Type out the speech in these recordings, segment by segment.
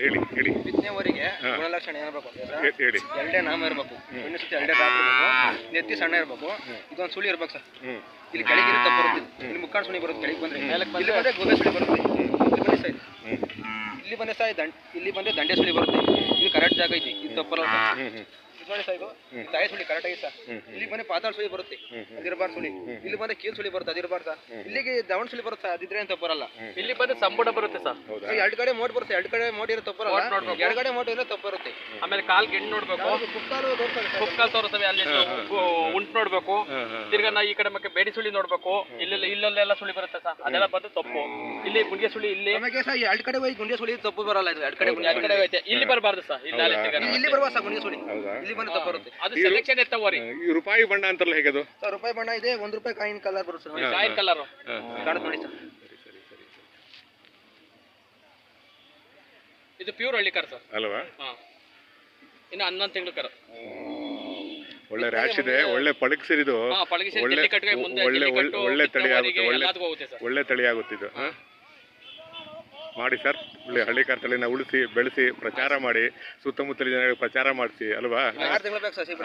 ಹೇಳಿ ಹೇಳಿ. ಬಿತ್ತನೆವರೆಗೆ ಗುಣಲಕ್ಷಣ ಏನಿರ್ಬೇಕು ಹೇಳಿ. ಎರಡೇ ನಾಮ ಇರಬೇಕು. ಹೆಣ್ಣು ಸುತ್ತ ಎರಡೇ ದಾಪ ಇರಬೇಕು. ನೆತ್ತಿ ಸಣ್ಣ ಇರಬೇಕು. ಇದೊಂದು ಸುಳಿ ಇರ್ಬೇಕು ಸರ್. ಇಲ್ಲಿ ಕೆಳಗೆ ಇರುತ್ತೆ ಬರುತ್ತೆ. ಇಲ್ಲಿ ಮುಕ್ಕಾಣ ಸುಳಿ ಬರುತ್ತೆ ಕೆಳಗೆ ಬಂದ್ರೆ. ಇಲ್ಲಿ ಬಂದ್ರೆ ಗೋಬೆ ಸುಳಿ ಬರುತ್ತೆ. ಇಲ್ಲಿ ಬಂದ್ರೆ ಸರ್ ಇಲ್ಲಿ ಬಂದ್ರೆ ಸರ್ ದಂಡ್ ಇಲ್ಲಿ ಬಂದ್ರೆ ದಂಡೆ ಸುಳಿ ಬರುತ್ತೆ. ಇದು ಕರೆಕ್ಟ್ ಜಾಗ ಐತಿ. ಇದು ತಪ್ಪಲ್ಲ ನೋಡಿ ಸರ್ ತಾಯಿ ಸುಳಿ ಕರೆಕ್ಟ್ ಆಗಿ ಸರ್ ಇಲ್ಲಿ ಬಂದ್ರೆ ಪಾತಾಳ ಸುಳಿ ಬರುತ್ತೆ. ಅದಿರಬಾರ್ದು ಸುಳಿ. ಇಲ್ಲಿ ಬಂದ್ರೆ ಕೀಲ್ ಸುಳಿ ಬರುತ್ತೆ ಅದಿರಬಾರ್ದು ಸರ್. ಇಲ್ಲಿಗೆ ದವಣ ಸುಳಿ ಬರುತ್ತೆ ಅದಿದ್ರೆ ಅಂತ ಬರಲ್ಲ. ಇಲ್ಲಿ ಬಂದ್ರೆ ಸಂಬುಡ ಬರುತ್ತೆ ಸರ್. ಎರಡು ಕಡೆ ಮೋಟ್ ಬರುತ್ತೆ ಎರಡು ಕಡೆ ಮೋಟ್ ಇರೋ ತಪ್ಪರಲ್ಲ ಮೋಟ್ ನೋಡ್ಬೇಕು. ಎರಡು ಕಡೆ ಮೋಟ್ ಇರೋ ತಪ್ಪು ಬರುತ್ತೆ. ಆಮೇಲೆ ಕಾಲ್ ಗೆಣ್ಣು ನೋಡ್ಬೇಕು. ಕುಕ್ಕಾಲು ತೋರಿಸ್ತವೆ ಅಲ್ಲಿ ಉಂಟು ನೋಡ್ಬೇಕು. ತಿರ್ಗಾ ನಾ ಈ ಕಡೆ ಮತ್ತೆ ಬೇಡಿ ಸುಳಿ ನೋಡ್ಬೇಕು. ಇಲ್ಲೆಲ್ಲ ಇಲ್ಲಲ್ಲೆಲ್ಲ ಸುಳಿ ಬರುತ್ತೆ ಸರ್. ಅದೆಲ್ಲ ಬಂದು ತಪ್ಪು. ಇಲ್ಲಿ ಗುಂಡಿಗೆ ಸುಳಿ ಇಲ್ಲಿ ಎರಡ್ ಕಡೆ ಹೋಗಿ ಗುಂಡಿಯ ಸುಳಿ ತಪ್ಪು ಬರಲ್ಲ ಇದು. ಎರಡು ಕಡೆ ಎರಡು ಕಡೆ ಐತೆ ಇಲ್ಲಿ ಬರಬಾರ್ದು ಸರ್. ಇಲ್ಲಿ ಇಲ್ಲಿ ಬರುವ ಸರ್ ಗುಂಡಿಯ ಸುಳಿ. ಇಲ್ಲಿ ಬರುತ್ತೆ. ಅದು ಸೆಲೆಕ್ಷನ್ ಎತ್ತವರಿ ಈ ರೂಪಾಯಿ ಬಣ್ಣ ಅಂತಲ್ಲ ಹೇಗೆ ಅದು? ಸರ್ ರೂಪಾಯಿ ಬಣ್ಣ ಇದೆ ಒಂದು ರೂಪಾಯಿ ಕಾಯಿನ ಕಲರ್ ಬರುತ್ತೆ ಸರ್. ಕಾಯಿನ್ ಕಲರ್ ಕಾಣುತ್ತೆ ನೋಡಿ ಸರ್. ಇದು ಪ್ಯೂರ್ ಹಳ್ಳಿ ಕರ್ ಸರ್. ಅಲ್ವಾ? ಹಾ. ಇನ್ನು ಹನ್ನೊಂದು ತಿಂಗಳು ಕರ. ಒಳ್ಳೆ ರ್ಯಾಶ್ ಇದೆ ಒಳ್ಳೆ ಪಳಗಿಸಿರಿದು ಒಳ್ಳೆ ಒಳ್ಳೆ ಒಳ್ಳೆ ತಳಿ ಆಗುತ್ತೆ ಒಳ್ಳೆ ಒಳ್ಳೆ ತಳಿ ಆಗುತ್ತಿದ್ದು. ಹಾಂ. ಮಾಡಿ ಸರ್ ಒಳ್ಳೆ ಹಳ್ಳಿ ತಳಿನ ಉಳಿಸಿ ಬೆಳೆಸಿ ಪ್ರಚಾರ ಮಾಡಿ ಸುತ್ತಮುತ್ತಲಿನ ಜನರಿಗೆ ಪ್ರಚಾರ ಮಾಡಿಸಿ ಅಲ್ವಾ?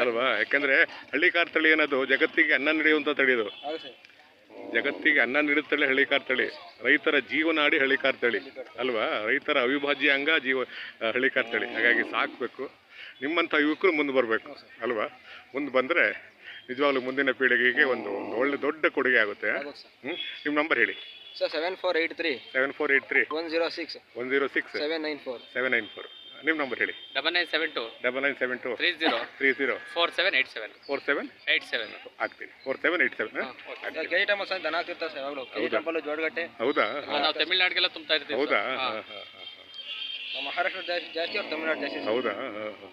ಅಲ್ವಾ? ಯಾಕಂದ್ರೆ ಹಳ್ಳಿ ತಳಿ ಅನ್ನೋದು ಜಗತ್ತಿಗೆ ಅನ್ನ ನಡೆಯುವಂಥ ತಳಿ ಇದು. ಸರ್. ಜಗತ್ತಿಗೆ ಅನ್ನ ನೀಡುತ್ತಳೆ ಹಳ್ಳಿ ತಳಿ ರೈತರ ಜೀವನಾಡಿ ಹಳ್ಳಿ ತಳಿ ಅಲ್ವಾ? ರೈತರ ಅವಿಭಾಜ್ಯ ಅಂಗ ಜೀವ ಹಳ್ಳಿ ಕಾರ್ತಳಿ ತಳಿ ಹಾಗಾಗಿ ಸಾಕಬೇಕು. ನಿಮ್ಮಂಥ ಯುವಕರು ಮುಂದೆ ಬರಬೇಕು. ಅಲ್ವಾ? ಮುಂದೆ ಬಂದರೆ ನಿಜವಾಗ್ಲೂ ಮುಂದಿನ ಪೀಳಿಗೆಗೆ ಒಂದು ಒಂದು ಒಳ್ಳೆ ದೊಡ್ಡ ಕೊಡುಗೆ ಆಗುತ್ತೆ. ಹ್ಞೂ ನಿಮ್ಮ ನಂಬರ್ ಹೇಳಿ. Sir seven four eight three seven four eight three one zero six one zero six seven nine four seven nine four ನಿಮ್ಮ ನಂಬರ್ ಹೇಳಿ. Double nine seven two double nine seven two three zero three zero four seven eight seven four seven eight seven ಆಗ್ತೀನಿ. Four seven eight seven ಕೆ time sir ದನ ಆಗ್ತಿರ್ತಾರೆ sir ಯಾವಾಗಲೂ. ಕೆ temple ಜೋಡಗಟ್ಟೆ. ಹೌದಾ? ನಾವು ತಮಿಳ್ನಾಡಿಗೆಲ್ಲ ತುಂಬ್ತಾ ಇರ್ತೀವಿ ಹೌದಾ? ಮಹಾರಾಷ್ಟ್ರ ಜಾಸ್ತಿ ಅವ್ರು ತಮಿಳ್ನಾಡು ಜಾಸ್ತಿ ಹೌದಾ? ಹಾಂ ಹಾಂ.